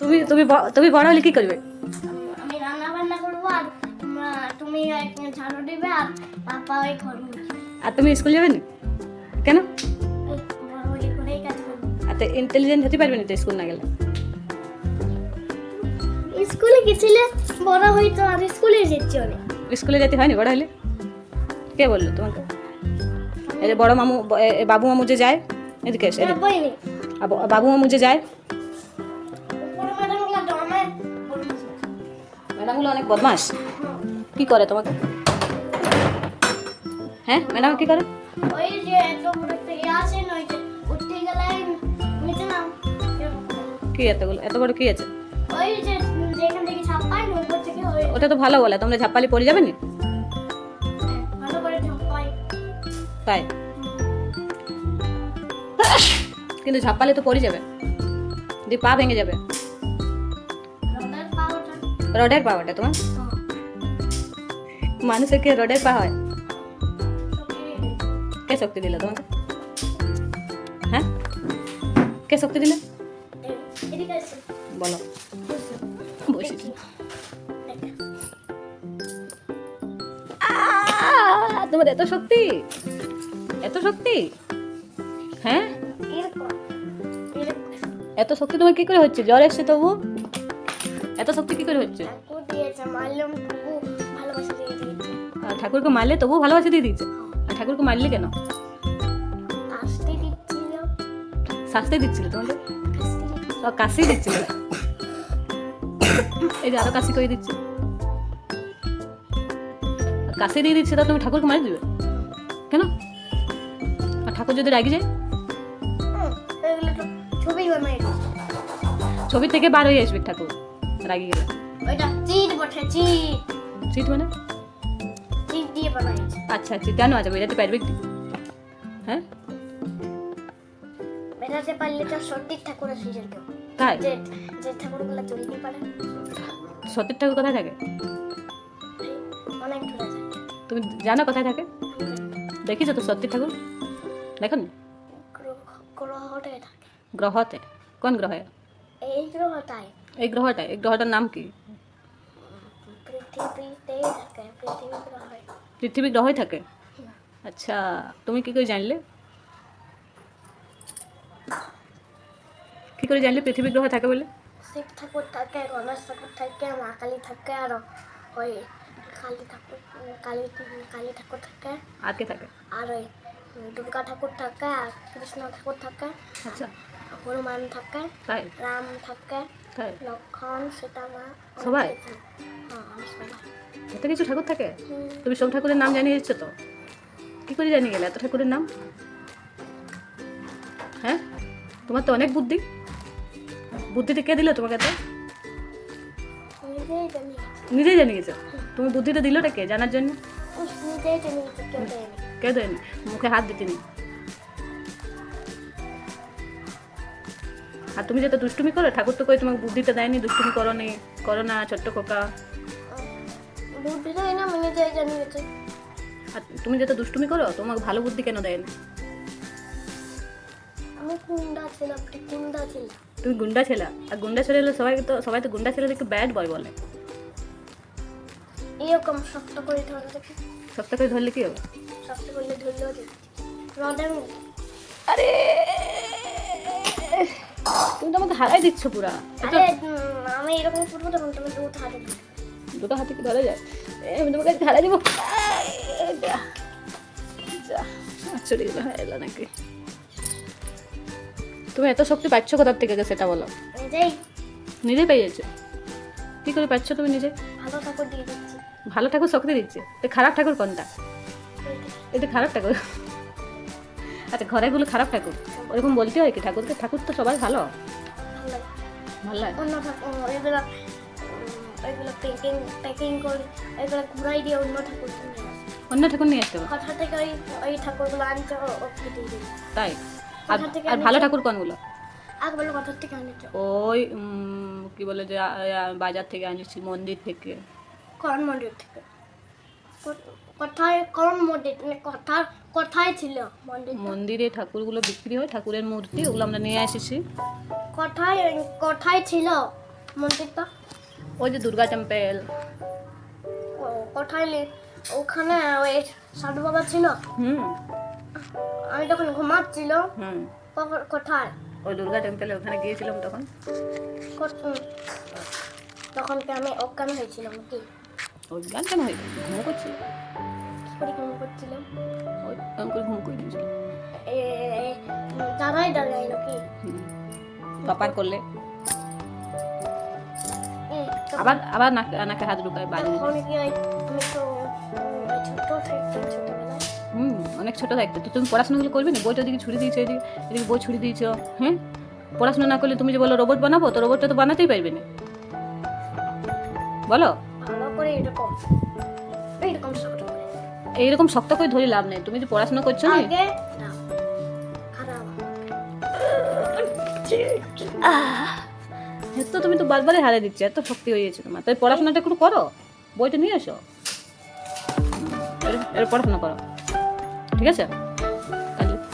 তুমি তুমি তুমি বড় হলে কি করবে? আমি রান্না বান্না করব আর তুমি ঝাড়ু দিবে আর পাপা ওই ঘর আর তুমি স্কুল যাবে না? কেন? তো ইন্টেলিজেন্ট হতে পারবে না তো স্কুল না গেলে? স্কুলে গেছিলে বড় হইতো আর স্কুলে যেতে অনেক স্কুলে যেতে হয়নি বড় হলে? কে বলল তোমাকে? এই যে বড় মামু বাবু মামু যে যায় এদিকে এসে, বাবু মামু যে যায় ম্যাডামগুলো অনেক বদমাস কি করে তোমাকে? হ্যাঁ ম্যাডাম কি করে? ওই যে ইয়ে আছে উঠতে গেলে। কি এতগুলো? এত বড় কি আছে? ওই যে যেখান থেকে ছাপায় উপর থেকে ওটা তো ভালো বলে তোমরা ঝাপ্পালি পড়ে যাবে না? হ্যাঁ, ভালো করে ছাপায় তাই? কিন্তু ঝাপ্পালে তো পড়ে যাবে। দিয়ে পা ভেঙে যাবে। রডের পা ওটা তোমার? মানুষের কি রডের পা হয়। কে শক্তি দিল তোমাকে? হ্যাঁ? কে শক্তি দিলে? বলো। তোমার এত শক্তি? এত শক্তি? হ্যাঁ? এত শক্তি তোমার কি করে হচ্ছে? জ্বর এসছে তবু? এত শক্তি কি করে হচ্ছে? আর ঠাকুরকে মারলে তবু ভালোবাসা দিয়ে দিচ্ছে আর ঠাকুরকে মারলে কেন? শাস্তি দিচ্ছিল। ও কাশি দিচ্ছিল। এই যে আরও কাশি করে দিচ্ছে। কাশি দিয়ে দিচ্ছে তা তুমি ঠাকুরকে মারি দিবে? কেন? আর ঠাকুর যদি রাগি যায়? ছবি থেকে বার হয়ে আসবে ঠাকুর। রাগি গেলে ওইটা চিট বটে চিট চিট মানে চিট দিয়ে বানাইছে আচ্ছা আচ্ছা কেন আছে বেরাতে পারবে কি হ্যাঁ বেড়াতে পারলে তো ঠাকুর যেরকম তাই যে যে ঠাকুরগুলো চলতে পারে ঠাকুর কোথায় থাকে অনেক দূরে তুমি জানো কোথায় থাকে দেখিছো তো সত্যি ঠাকুর দেখো না গ্রহটায় থাকে গ্রহতে কোন গ্রহে এই গ্রহটায় এই গ্রহটায় এই গ্রহটার নাম কি পৃথিবীতেই থাকে পৃথিবী গ্রহে পৃথিবী গ্রহই থাকে আচ্ছা তুমি কি করে জানলে কি করে জানলে পৃথিবী গ্রহে থাকে বলে শিব ঠাকুর থাকে গণেশ ঠাকুর থাকে মা কালী থাকে আর ওই কালী ঠাকুর কালী কালী ঠাকুর থাকে আর কে থাকে আর ওই দুর্গা ঠাকুর থাকে আর কৃষ্ণ ঠাকুর থাকে আচ্ছা হনুমান থাকে তাই রাম থাকে তাই লক্ষণ সীতামা সবাই? হ্যাঁ সবাই। এত কিছু ঠাকুর থাকে? তুমি সব ঠাকুরের নাম জানিয়ে দিচ্ছ তো? কি করে জানিয়ে গেলে এত ঠাকুরের নাম? হ্যাঁ? তোমার তো অনেক বুদ্ধি। বুদ্ধিটা কে দিল তোমাকে তো নিজেই জানি জানিয়ে গেছো তুমি বুদ্ধিটা দিলটা কে? জানার জন্য? জানি কেউ দেয়নি? মুখে হাত দিতেনি? আর তুমি যেটা দুষ্টুমি করো ঠাকুর তো কই তোমাকে বুদ্ধিটা দেয়নি দুষ্টুমি করো নি করো না ছোট্ট খোকা। বুদ্ধি দেয় না আমি নিজেই জানি আর তুমি যেটা দুষ্টুমি করো তোমাকে ভালো বুদ্ধি কেন দেয়নি? আমি কুন্ডা ছিলাম কুন্ডা ছিলাম। তুমি গুন্ডা ছেলে? আর গুন্ডা ছেলে হলে সবাই তো সবাই তো গুন্ডা ছেলেদেরকে ব্যাড বয় বলে। এরকম শক্ত করে ধরে দেখি সপ্তাহ করে ধরলে কি হবে? শক্ত করলে ধরলেও দেখি রডের আরে! তুমি তো আমাকে হারাই দিচ্ছ পুরা। আরে আমি এরকম করব তখন তুমি দু হাতে দুটো হাতে কি ধরা যায়? আমি তোমাকে হারাই দিব। চলে গেলো হ্যাঁ নাকি? তুমি এত শক্তি পাচ্ছ কোথার থেকে সেটা বলো। নিজেই। নিজে পেয়ে যাচ্ছ কি করে পাচ্ছ তুমি নিজে? ভালো ঠাকুর দিয়ে দিচ্ছি। ভালো ঠাকুর শক্তি দিচ্ছে। তো খারাপ ঠাকুর কোনটা? এটা খারাপ ঠাকুর। আচ্ছা ঘরেগুলো খারাপ ঠাকুর। ওরকম বলতে হয় কি? ঠাকুরকে ঠাকুর তো সবাই ভালো। ভালো লাগে। অন্য ঠাকুর এগুলো এগুলো প্যাকিং প্যাকিং করে এগুলো ঘুরাই দিয়ে অন্য ঠাকুর অন্য ঠাকুর নিয়ে আসতে হবে কোথা থেকে ওই ওই ঠাকুরগুলো দিই তাই? আর আর ভালো ঠাকুর কোনগুলো? আগে বলো কোথা থেকে আনছে ওই কি বলে যে বাজার থেকে আনিছি মন্দির থেকে। কোন মন্দির থেকে। কোথায় কোন মন্দির মানে কোথায় কোথায় ছিল মন্দির মন্দিরে ঠাকুরগুলো বিক্রি হয় ঠাকুরের মূর্তি ওগুলো আমরা নিয়ে এসেছি। কোথায় কোথায় ছিল মন্দিরটা। ওই যে দুর্গা টেম্পেল কোথায় ওখানে ওই সাধু বাবা ছিল। হুম। আমি যখন ঘুমাচ্ছিল হুম। কোথায়? ওই দুর্গা টেম্পেলে ওখানে গিয়েছিলাম তখন। কোথ- তখন কি আমি অজ্ঞান হয়েছিলাম কি গান কেন হয়ে ঘুমো করছি কি করে ঘুম করছিলাম। ওই এরকম করে ঘুম করে দিয়েছিল এ- এ- দাঁড়াই দাঁড়াই নাকি? হুম। করলে। আবার আবার নাকে নাকে হাত ঢুকায় হুম অনেক ছোট থাকতে তো তুমি পড়াশোনা পড়াশোনাগুলো করবে না? বইটা দিকে ছুড়ে দিয়েছ এদিকে এদিকে বই ছুড়ে দিয়েছ হ্যাঁ? পড়াশোনা না করলে তুমি যে বলো রোবট বানাবো তো রোবটটা তো বানাতেই পারবে না। বলো? করে এরকম এইরকম শক্ত করে। এইরকম শক্ত করে ধরে লাভ নেই। তুমি যে পড়াশোনা করছ না? আগে খারাপ। তো তুমি তো বারবারই হারে দিচ্ছ এত শক্তি হয়ে গেছে তোমার। তাই পড়াশোনাটা একটু করো বইটা নিয়ে এসো। এর পড়াশোনা করো। ঠিক আছে?